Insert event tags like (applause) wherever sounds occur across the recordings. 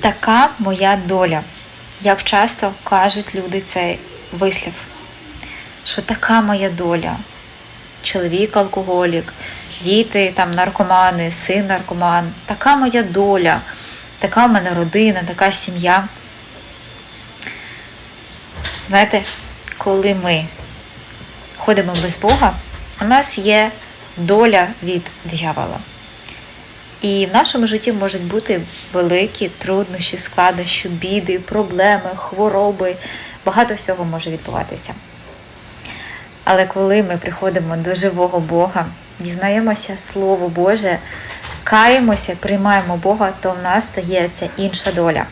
Така моя доля. Як часто кажуть люди цей вислів, що така моя доля. Чоловік алкоголік, діти там наркомани, син наркоман, така моя доля, така в мене родина, така сім'я. Знаєте, коли ми ходимо без Бога, у нас є доля від диявола. І в нашому житті можуть бути великі труднощі, складнощі, біди, проблеми, хвороби. Багато всього може відбуватися. Але коли ми приходимо до живого Бога, дізнаємося Слово Боже, каємося, приймаємо Бога, то в нас стається інша доля.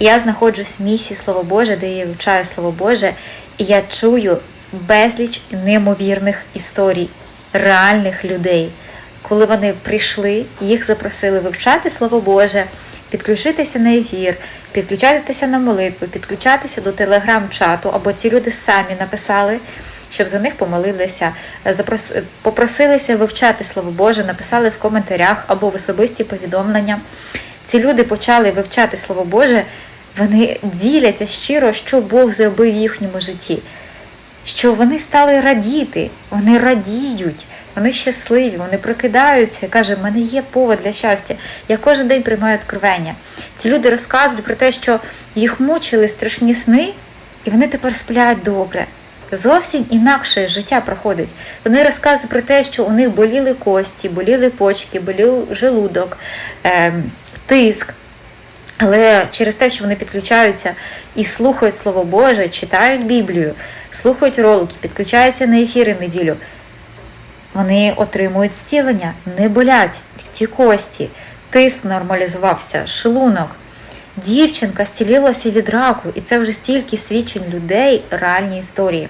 Я знаходжусь в місії Слово Боже, де я вивчаю Слово Боже, і я чую безліч неймовірних історій реальних людей. Коли вони прийшли, їх запросили вивчати Слово Боже, підключитися на ефір, підключатися на молитву, підключатися до телеграм-чату, або ці люди самі написали, щоб за них помолилися, запрос- попросилися вивчати Слово Боже, написали в коментарях або в особисті повідомлення. Ці люди почали вивчати Слово Боже, вони діляться щиро, що Бог зробив в їхньому житті що вони стали радіти, вони радіють, вони щасливі, вони прокидаються і каже, в мене є повод для щастя. Я кожен день приймаю откровення. Ці люди розказують про те, що їх мучили страшні сни, і вони тепер сплять добре. Зовсім інакше життя проходить. Вони розказують про те, що у них боліли кості, боліли почки, болів желудок, ем, тиск. Але через те, що вони підключаються і слухають Слово Боже, читають Біблію, слухають ролики, підключаються на ефіри неділю, вони отримують зцілення, не болять ті кості, тиск нормалізувався, шлунок. Дівчинка зцілилася від раку, і це вже стільки свідчень людей, реальні історії.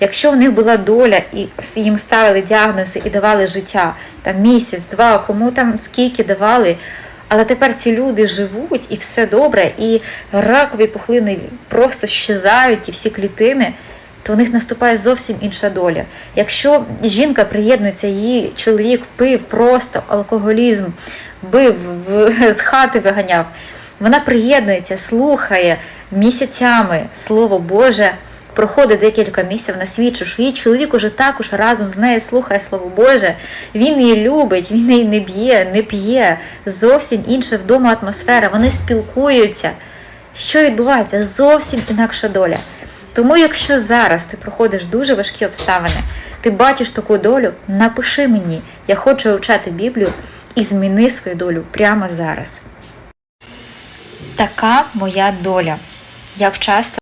Якщо в них була доля, і їм ставили діагнози і давали життя там місяць, два, кому там скільки давали, але тепер ці люди живуть і все добре, і ракові пухлини просто щезають, і всі клітини, то у них наступає зовсім інша доля. Якщо жінка приєднується, її чоловік пив просто алкоголізм, бив, (laughs) з хати виганяв, вона приєднується, слухає місяцями Слово Боже. Проходить декілька місяців на свідчить, що її чоловік уже також разом з нею слухає Слово Боже. Він її любить, він її не б'є, не п'є. Зовсім інша вдома атмосфера. Вони спілкуються. Що відбувається? Зовсім інакша доля. Тому, якщо зараз ти проходиш дуже важкі обставини, ти бачиш таку долю, напиши мені, я хочу вивчати Біблію і зміни свою долю прямо зараз. Така моя доля. Як часто